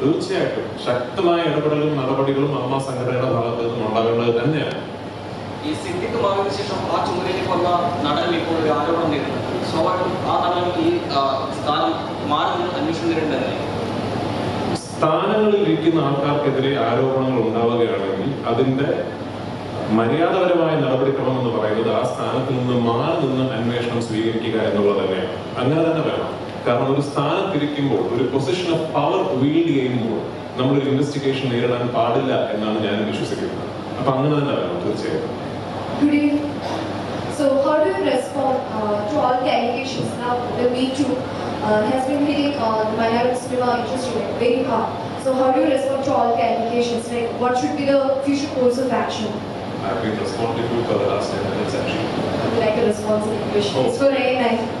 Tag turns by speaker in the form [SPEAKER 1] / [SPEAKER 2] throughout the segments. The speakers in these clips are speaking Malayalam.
[SPEAKER 1] തീർച്ചയായിട്ടും. ശക്തമായ ഇടപെടലും നടപടികളും അമ്മ സംഘടനയുടെ ഭാഗത്ത് നിന്നും ഉണ്ടാകേണ്ടത് തന്നെയാണ്.
[SPEAKER 2] ഈ സിദ്ദിഖ് മാറിയതിനു ശേഷം ആ ചുമതലയിലേക്ക് വന്ന നടൻ ഇപ്പോൾ ഒരു ആരോപണം നേരിടുന്നു സ്വാഭാവികം ആ നടൻ ഈ സ്ഥാനം മാറി അന്വേഷണം നേരിടേണ്ടതല്ലേ?
[SPEAKER 1] സ്ഥാനങ്ങളിൽ ഇരിക്കുന്ന ആൾക്കാർക്കെതിരെ ആരോപണങ്ങൾ ഉണ്ടാവുകയാണെങ്കിൽ അതിന്റെ മര്യാദപരമായ നടപടിക്രമം എന്ന് പറയുന്നത് ആ സ്ഥാനത്ത് നിന്ന് മാറി നിന്ന് അന്വേഷണം സ്വീകരിക്കുക എന്നുള്ളത് തന്നെയാണ്. അങ്ങനെ തന്നെ വേണം. കാരണം ഒരു സ്ഥാനത്തിരിക്കുമ്പോൾ ഒരു പൊസിഷൻ ഓഫ് പവർ വീൽഡ് ചെയ്യുമ്പോൾ നമ്മളൊരു ഇൻവെസ്റ്റിഗേഷൻ നേരിടാൻ പാടില്ല എന്നാണ് ഞാൻ വിശ്വസിക്കുന്നത് അപ്പൊ അങ്ങനെ തന്നെ വേണം തീർച്ചയായും
[SPEAKER 3] Good evening. So, how do you respond uh, to all the allegations now? The Me Too uh, has been hitting uh, the minority cinema industry like, very hard. So, how do you respond to all the allegations? Like, what should be the future course of action?
[SPEAKER 1] I've been responsible for the last 10 minutes actually.
[SPEAKER 3] I would like a responsible question.
[SPEAKER 1] Oh.
[SPEAKER 3] It's for A9.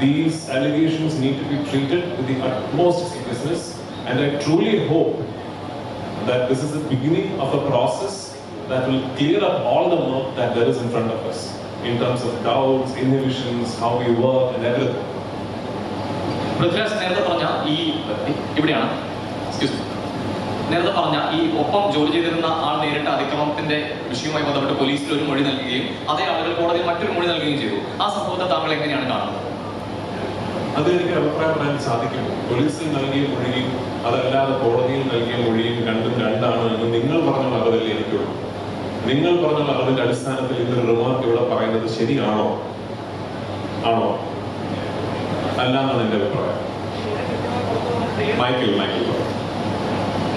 [SPEAKER 1] these allegations need to be treated with the utmost seriousness, and I truly hope that this is the beginning of a process that will clear up all the murk that there is in front of us in terms of doubts, inhibitions, how we work, and everything.
[SPEAKER 2] Prithviraj നേരത്തെ പറഞ്ഞ ഈ ഇവിടെയാണ്. നേരത്തെ പറഞ്ഞ ഈ ഒപ്പം ജോലി ചെയ്തിരുന്ന ആൾ നേരിട്ട അതിക്രമത്തിന്റെ വിഷയവുമായി ബന്ധപ്പെട്ട് പോലീസിൽ ഒരു മൊഴി നൽകുകയും അതേ ആളുകൾ കോടതിയിൽ മറ്റൊരു മൊഴി നൽകുകയും ചെയ്തു ആ സംഭവത്തെ താങ്കൾ എങ്ങനെയാണ് കാണുന്നത്
[SPEAKER 1] അത് എനിക്ക് അഭിപ്രായം പറയാൻ സാധിക്കും. പോലീസിൽ നൽകിയ മൊഴിയും അതല്ലാതെ കോടതിയിൽ നൽകിയ മൊഴിയും രണ്ടും രണ്ടാണ് എന്ന് നിങ്ങൾ പറഞ്ഞ മകളല്ലേ എനിക്കുള്ളൂ. നിങ്ങൾ പറഞ്ഞ മകളുടെ അടിസ്ഥാനത്തിൽ ഇന്നൊരു റിമാർക്ക് ഇവിടെ പറയുന്നത് ശരിയാണോ? ആണോ? അല്ലാന്നാണ് എന്റെ അഭിപ്രായം. Michael Michael.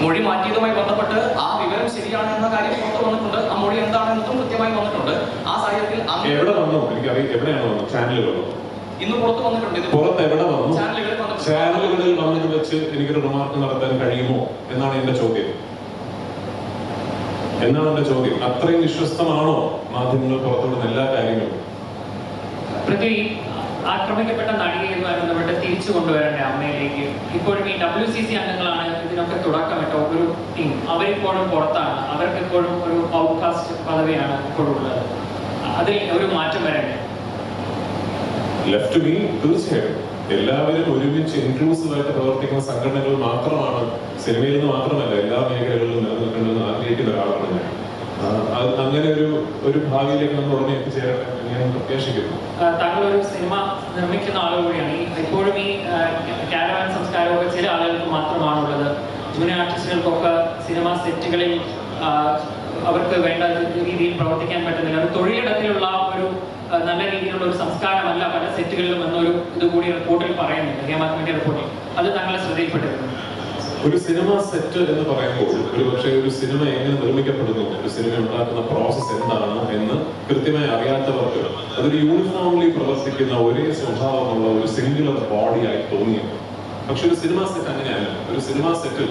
[SPEAKER 2] മൊഴി മാറ്റിയതുമായി ബന്ധപ്പെട്ട് ആ വിവരം ശരിയാണ് എന്ന കാര്യം പുറത്തു വന്നിട്ടുണ്ട്. ആ മൊഴി എന്താണെന്നതും കൃത്യമായി വന്നിട്ടുണ്ട്. ആ സാഹചര്യത്തിൽ
[SPEAKER 1] എവിടെ വന്നു? എനിക്കറിയാം. എവിടെയാണ് വന്നത്? ചാനലുകളോ വന്നു.
[SPEAKER 2] ഇന്ന് പുറത്തു വന്നിട്ടുണ്ട് ഇത്.
[SPEAKER 1] പുറത്ത് എവിടെ വന്നു?
[SPEAKER 2] ചാനലുകളിൽ
[SPEAKER 1] വന്നിട്ട് വെച്ച് എനിക്കൊരു റിമാർക്ക് നടത്താൻ കഴിയുമോ? എന്നാണ് എന്റെ ചോദ്യം. എന്നാണ് എന്റെ ചോദ്യം? അത്രയും വിശ്വസ്തമാണോ മാധ്യമങ്ങൾ പുറത്തുവിടുന്ന എല്ലാ കാര്യങ്ങളും?
[SPEAKER 4] പൃഥ്വി ആക്രമിക്കപ്പെട്ട നടിയുമായി ബന്ധപ്പെട്ട് തിരിച്ചു കൊണ്ടുവരേണ്ട അമ്മയിലേക്ക്. ഇപ്പോഴും ഈ ഡബ്ല്യു സി സി അംഗങ്ങളാണ് ഇതിനൊക്കെ തുടക്കമിട്ട ഒരു ടീം അവരിപ്പോഴും പുറത്താണ്. അവർക്ക് ഇപ്പോഴും ഒരു ഔട്ട്കാസ്റ്റ് പദവിയാണ് ഇപ്പോഴും ഉള്ളത്. അതിൽ ഒരു മാറ്റം വരണ്ടേ?
[SPEAKER 1] ലെഫ്റ്റ് മീ തീർച്ചയായും. എല്ലാവരും ഒരുമിച്ച് ഇൻക്ലൂസീവ് ആയിട്ട് പ്രവർത്തിക്കുന്ന സംഘടനകൾ മാത്രമാണ് സിനിമയിൽ നിന്ന് മാത്രമല്ല എല്ലാ മേഖലകളിലും നിലനിൽക്കണമെന്ന് ആഗ്രഹിക്കുന്ന ഒരാളാണ് ഞാൻ. അത് അങ്ങനെ ഒരു ഒരു ഭാവിയിലേക്ക് നമ്മൾ ഉടനെ എത്തിച്ചേരണം ഞാൻ പ്രത്യാശിക്കുന്നു.
[SPEAKER 4] താങ്കൾ ഒരു സിനിമ നിർമ്മിക്കുന്ന ആൾ കൂടിയാണ്. ഇപ്പോഴും ഈ കാരവാൻ സംസ്കാരമൊക്കെ ചില ആളുകൾക്ക് മാത്രമാണുള്ളത്. ജൂനിയർ ആർട്ടിസ്റ്റുകൾക്കൊക്കെ സിനിമ സെറ്റുകളിൽ അവർക്ക് വേണ്ട രീതിയിൽ പ്രവർത്തിക്കാൻ പറ്റുന്നില്ല. ഒരു തൊഴിലിടത്തിലുള്ള ഒരു നല്ല രീതിയിലുള്ള ഒരു സംസ്കാരമല്ല പല സെറ്റുകളിലും എന്നൊരു ഇത് കൂടി റിപ്പോർട്ടിൽ പറയുന്നുണ്ട്. ഹേമാത്മന്റെ റിപ്പോർട്ടിൽ. അത് താങ്കളെ ശ്രദ്ധയിൽപ്പെട്ടിരുന്നു.
[SPEAKER 1] ഒരു സിനിമ സെറ്റ് എന്ന് പറയുമ്പോൾ ഒരു പക്ഷേ ഒരു സിനിമ എങ്ങനെ നിർമ്മിക്കപ്പെടുന്നു? ഒരു സിനിമ ഉണ്ടാക്കുന്ന പ്രോസസ്സ് എന്താണ് എന്ന് കൃത്യമായി അറിയാത്തവർക്ക് അതൊരു യൂണിഫോംലി പ്രവർത്തിക്കുന്ന ഒരേ സ്വഭാവമുള്ള ഒരു സിംഗുലർ ബോഡിയായി തോന്നിയത് പക്ഷെ ഒരു സിനിമ സെറ്റ് അങ്ങനെയല്ല. ഒരു സിനിമ സെറ്റിൽ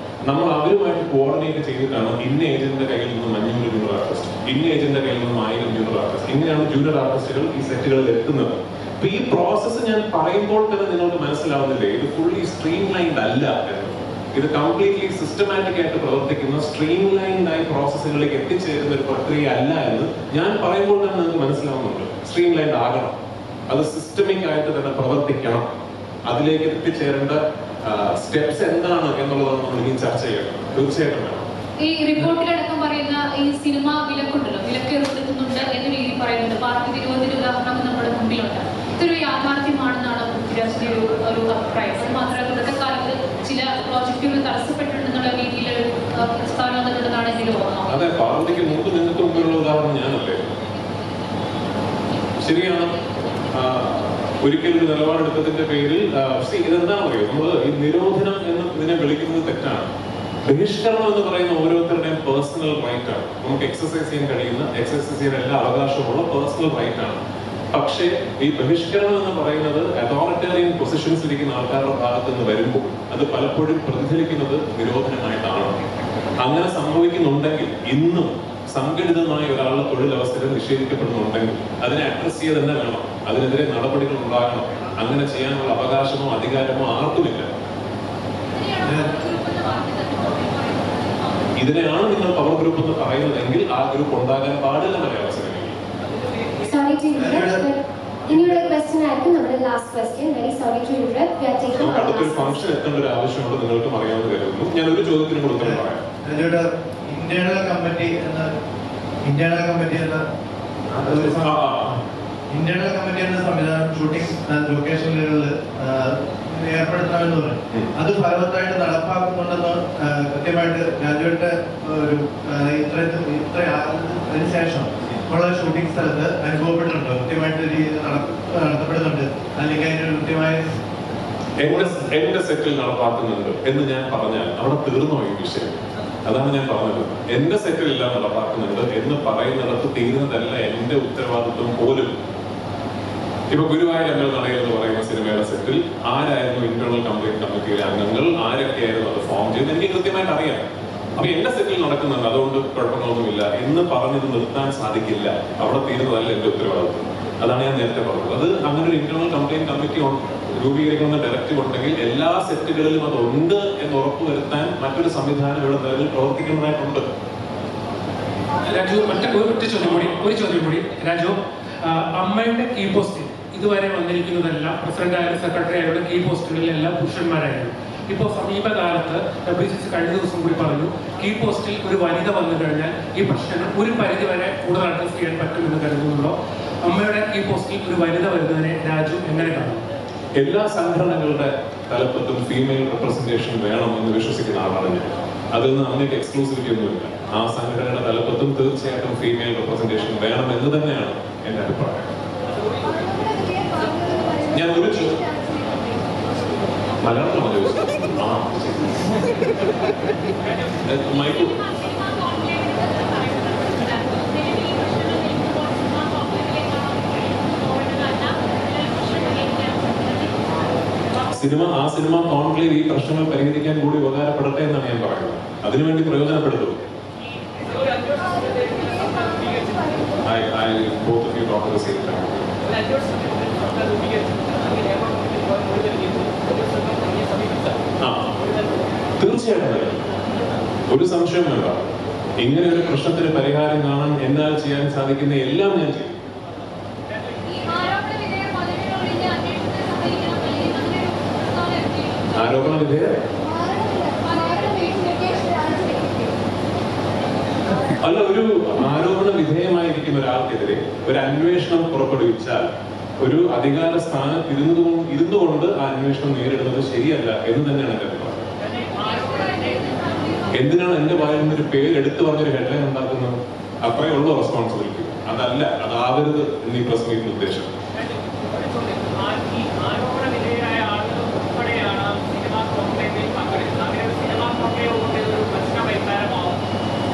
[SPEAKER 1] നമ്മൾ അവരുമായിട്ട് കോർഡിനേറ്റ് ചെയ്തിട്ടാണ് ഇന്ന ഏജന്റിന്റെ കയ്യിൽ നിന്ന് അഞ്ഞൂറ് ജൂനിയർ ആർട്ടിസ്റ്റ് ഇന്ന ഏജന്റിന്റെ കയ്യിൽ നിന്നും ആയിരം ജൂനിയർ ആർട്ടിസ്റ്റ് ഇങ്ങനെയാണ് ജൂനിയർ ആർട്ടിസ്റ്റുകൾ ഈ സെറ്റുകളിൽ എത്തുന്നത്. അപ്പൊ ഈ പ്രോസസ്സ് ഞാൻ പറയുമ്പോൾ തന്നെ നിങ്ങൾക്ക് മനസ്സിലാവുന്നില്ലേ ഇത് ഫുള്ളി സ്ട്രീം ലൈൻഡ് അല്ല ഇത് കംപ്ലീറ്റ്ലി സിസ്റ്റമാറ്റിക് ആയിട്ട് പ്രവർത്തിക്കുന്ന സ്ട്രീം ലൈൻഡ് ആയി പ്രോസസ്സുകളിലേക്ക് എത്തിച്ചേരുന്ന ഒരു പ്രക്രിയ അല്ല എന്ന് ഞാൻ പറയുമ്പോൾ തന്നെ നിങ്ങൾക്ക് മനസ്സിലാവുന്നുണ്ട്. സ്ട്രീം ലൈൻഡ് ആകണം. അത് സിസ്റ്റമിക് ആയിട്ട് തന്നെ പ്രവർത്തിക്കണം. അതിലേക്ക് എത്തിച്ചേരേണ്ട സ്റ്റെപ്സ് എന്താണ് എന്നുള്ളത് നമ്മൾ ഇനി ചർച്ച ചെയ്യണം. തീർച്ചയായിട്ടും വേണം.
[SPEAKER 5] ഈ റിപ്പോർട്ടിലടക്കം പറയുന്ന ഈ സിനിമ വിലക്കുണ്ടല്ലോ? വിലക്ക് ഏർപ്പെടുത്തുന്നുണ്ട് എന്ന രീതി പറയുന്നുണ്ട്. പാർട്ടി വിരോധത്തിന്റെ ഉദാഹരണം നമ്മുടെ മുമ്പിലുണ്ട്. ഇതൊരു യാഥാർത്ഥ്യമാണെന്നാണ് പൃഥ്വിരാജിന്റെ ഒരു ഒരു അഭിപ്രായം. അത് മാത്രമല്ല ഇന്നത്തെ കാലത്ത് ചില പ്രോജക്റ്റുകൾ തടസ്സപ്പെട്ടിട്ടുണ്ടെന്നുള്ള രീതിയിൽ ഒരു ആ, പ്രസ്താവന വന്നിട്ടുണ്ടെന്നാണ് എന്റെ ഓർമ്മ.
[SPEAKER 1] അതെ പാർട്ടിക്ക് മുമ്പ് നിങ്ങൾക്ക് മുമ്പിലുള്ള ഉദാഹരണം ഞാനല്ലേ? ശരിയാണ്. ഒരിക്കലും ഒരു നിലപാടെടുത്തതിന്റെ പേരിൽ ഇതെന്താണെന്ന് അറിയോ നമ്മൾ ഈ നിരോധനം എന്ന് ഇതിനെ വിളിക്കുന്നത് തെറ്റാണ്. ബഹിഷ്കരണം എന്ന് പറയുന്ന ഓരോരുത്തരുടെയും പേഴ്സണൽ റൈറ്റ് ആണ്. നമുക്ക് എക്സസൈസ് ചെയ്യാൻ കഴിയുന്ന എക്സസൈസ് ചെയ്യാൻ എല്ലാ അവകാശമുള്ള പേഴ്സണൽ റൈറ്റ് ആണ്. പക്ഷേ ഈ ബഹിഷ്കരണം എന്ന് പറയുന്നത് അതോറിറ്റേറിയൻ പൊസിഷൻസ് ഇരിക്കുന്ന ആൾക്കാരുടെ ഭാഗത്ത് നിന്ന് വരുമ്പോൾ അത് പലപ്പോഴും പ്രതിഫലിക്കുന്നത് നിരോധനമായിട്ടാണ് അങ്ങനെ സംഭവിക്കുന്നുണ്ടെങ്കിൽ ഇന്നും സംഘടിതമായ ഒരാളുടെ തൊഴിലവസരം നിഷേധിക്കപ്പെടുന്നുണ്ടെങ്കിൽ അതിനെ അഡ്രസ് ചെയ്ത് തന്നെ വേണം. അതിനെതിരെ നടപടികൾ ഉണ്ടാകണം. അങ്ങനെ ചെയ്യാനുള്ള അവകാശമോ അധികാരമോ ആർക്കുമില്ല. ഇതിനെയാണ് നിങ്ങൾ പവർ ഗ്രൂപ്പ് എന്ന് പറയുന്നതെങ്കിൽ ആ ഗ്രൂപ്പ് ഉണ്ടാകാൻ പാടില്ല മലയാള
[SPEAKER 3] ഇനിയുള്ള ക്വസ്റ്റ്യൻ ആയിരിക്കും നമ്മുടെ last question very sorry to interrupt we are taking
[SPEAKER 1] നമുക്ക് അടുത്തൊരു ഫംഗ്ഷൻ എത്തേണ്ട ഒരു ആവശ്യമുണ്ട് നിങ്ങൾക്കും അറിയാമെന്ന് കരുതുന്നു ഞാൻ ഒരു ചോദ്യത്തിന് കൂടെ ഉത്തരം പറയാം.
[SPEAKER 6] ഇതിലൂടെ ഇന്റേണൽ കമ്മിറ്റി എന്ന ഇന്റേണൽ കമ്മിറ്റി എന്ന ഒരു
[SPEAKER 1] ആ, ആ, ആ.
[SPEAKER 6] ഇന്റേണൽ കമ്മിറ്റി എന്ന സംവിധാനം ഷൂട്ടിംഗ് ലൊക്കേഷനുകളിൽ ഏർപ്പെടുത്തണമെന്ന് പറയും അത് ഫലവത്തായിട്ട് നടപ്പാക്കുന്നുണ്ടെന്ന് കൃത്യമായിട്ട് രാജുവിന്റെ ഒരു ഇത്ര ഇത്ര അതിന് ശേഷം ഉള്ള ഷൂട്ടിംഗ് സ്ഥലത്ത് അനുഭവപ്പെട്ടിട്ടുണ്ട്? കൃത്യമായിട്ട് ഒരു നട- നടത്തപ്പെടുന്നുണ്ട്. അല്ലെങ്കിൽ അതിന് കൃത്യമായ
[SPEAKER 1] എന്റെ എന്റെ സെറ്റിൽ നടപ്പാക്കുന്നുണ്ട് എന്ന് ഞാൻ പറഞ്ഞാൽ അവിടെ തീർന്നോ ഈ വിഷയം. അതാണ് ഞാൻ പറഞ്ഞത്. എന്റെ സെറ്റിൽ എല്ലാം നടപ്പാക്കുന്നുണ്ട് എന്ന് പറയുന്നിടത്ത് തീരുന്നതല്ല എന്റെ ഉത്തരവാദിത്വം പോലും. ഇപ്പൊ ഗുരുവായൂർ തടയൽ എന്ന് പറയുന്ന സിനിമയുടെ സെറ്റിൽ ആരായിരുന്നു ഇന്റേണൽ കംപ്ലീറ്റ് കമ്മിറ്റിയിലെ അംഗങ്ങൾ? ആരൊക്കെയായിരുന്നു അത് ഫോം ചെയ്ത് എനിക്ക് കൃത്യമായിട്ട് അറിയാം. അപ്പൊ എന്റെ സെറ്റിൽ നടക്കുന്നുണ്ട്. അതുകൊണ്ട് കുഴപ്പങ്ങളൊന്നുമില്ല. എന്ന് പറഞ്ഞത് നിർത്താൻ സാധിക്കില്ല. അവിടെ തീരുന്നതല്ല എന്റെ ഉത്തരവാദിത്വം. അതാണ് ഞാൻ നേരത്തെ പറഞ്ഞത്. അത് അങ്ങനെ ഒരു ഇന്റർണൽ കംപ്ലൈന്റ് കമ്മിറ്റി രൂപീകരിക്കുന്ന ഡയറക്റ്റീവ് ഉണ്ടെങ്കിൽ എല്ലാ സെറ്റുകളിലും അത് ഉണ്ട് എന്ന് ഉറപ്പുവരുത്താൻ മറ്റൊരു സംവിധാനം ഇവിടെ നിലവിൽ പ്രവർത്തിക്കുന്നതായിട്ടുണ്ട്.
[SPEAKER 7] രാജു മറ്റൊരു ഒറ്റ ചോദ്യം കൂടി. ഒരു ചോദ്യം കൂടി. രാജു അമ്മയുടെ കീ പോസ്റ്റിൽ ഇതുവരെ വന്നിരിക്കുന്നതെല്ലാം പ്രസിഡന്റ് ആയാലും സെക്രട്ടറി ആയാലും കീ പോസ്റ്റുകളിലെല്ലാം പുരുഷന്മാരായിരുന്നു. ഇപ്പോൾ സമീപകാലത്ത് ഡബ്ല്യു സി സി കഴിഞ്ഞ ദിവസം കൂടി പറഞ്ഞു കീ പോസ്റ്റിൽ ഒരു വനിത വന്നു കഴിഞ്ഞാൽ ഈ പ്രശ്നം ഒരു പരിധി വരെ കൂടുതൽ അഡ്രസ് ചെയ്യാൻ പറ്റുമെന്ന് കരുതുന്നുണ്ടോ? അമ്മയുടെ കീ പോസ്റ്റിൽ ഒരു വനിത വരുന്നതിനെ രാജു എങ്ങനെ കാണും?
[SPEAKER 1] എല്ലാ സംഘടനകളുടെ തലപ്പത്തും ഫീമെയിൽ റെപ്രസെന്റേഷൻ വേണമെന്ന് വിശ്വസിക്കുന്ന ആളാണ് ഞാൻ. അതിൽ നിന്ന് അങ്ങനെയൊക്കെ എക്സ്ക്ലൂസിവിറ്റി ഒന്നുമില്ല. ആ സംഘടനയുടെ തലപ്പത്തും തീർച്ചയായിട്ടും ഫീമെയിൽ റെപ്രസെന്റേഷൻ വേണമെന്ന് തന്നെയാണ് എന്റെ അഭിപ്രായം ഞാൻ ഒരു ചോ- മലയാളത്തിലാണ് സിനിമ ആ സിനിമ കോൺക്ലേവ് ഈ പ്രശ്നങ്ങൾ പരിഹരിക്കാൻ കൂടി ഉപകാരപ്പെടട്ടെ എന്നാണ് ഞാൻ പറയുന്നത് അതിനുവേണ്ടി പ്രയോജനപ്പെടുത്തും I, I, both of you talk at the same time. തീർച്ചയായിട്ടും. ഒരു സംശയം വേണ്ട. ഇങ്ങനെ ഒരു പ്രശ്നത്തിന് പരിഹാരം കാണാൻ എന്നാൽ ചെയ്യാൻ സാധിക്കുന്ന എല്ലാം ഞാൻ ചെയ്യും. ആരോപണ വിധേയർ? അല്ല ഒരു ആരോപണ വിധേയമായിരിക്കുന്ന ഒരാൾക്കെതിരെ ഒരു അന്വേഷണം പുറപ്പെടുവിച്ചാൽ ഒരു അധികാര സ്ഥാനത്ത് ഇരുന്നത് ഇരുന്നുകൊണ്ട് ആ അന്വേഷണം നേരിടുന്നത് ശരിയല്ല എന്ന് തന്നെയാണ് എന്റെ അഭിപ്രായം. എന്തിനാണ് എന്റെ വായിൽ ഒരു പേര് എടുത്തു പറഞ്ഞൊരു ഹെഡ്ലൈൻ ഉണ്ടാക്കുന്നത്? അത്രേ ഉള്ളൂ റെസ്പോൺസിബിലിറ്റി അതല്ല അതാവരുത് എന്ന് ഈ പ്രസ് മീറ്റിന്റെ ഉദ്ദേശം.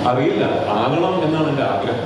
[SPEAKER 1] അറിയില്ല ആകണം എന്നാണ് എന്റെ ആഗ്രഹം.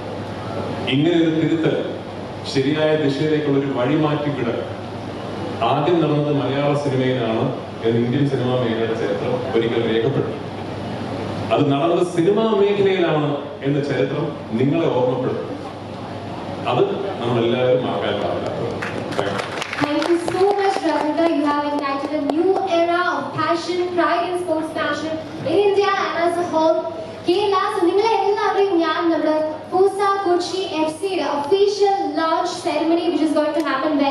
[SPEAKER 1] ഇങ്ങനെ ഒരു തിരുത്ത് ശരിയായ ദിശയിലേക്കുള്ള ഒരു വഴിമാറ്റി വിട ആദ്യം നടന്നത് മലയാള സിനിമയിലാണ് എന്ന് ഇന്ത്യൻ സിനിമാ മേഖലയുടെ ചരിത്രം ഒരിക്കൽ രേഖപ്പെട്ടു അത് നടന്നത് സിനിമാ മേഖലയിലാണ് എന്ന ചരിത്രം നിങ്ങളെ ഓർമ്മപ്പെടുത്തും. അത് നമ്മൾ എല്ലാവരും
[SPEAKER 8] is going to happen when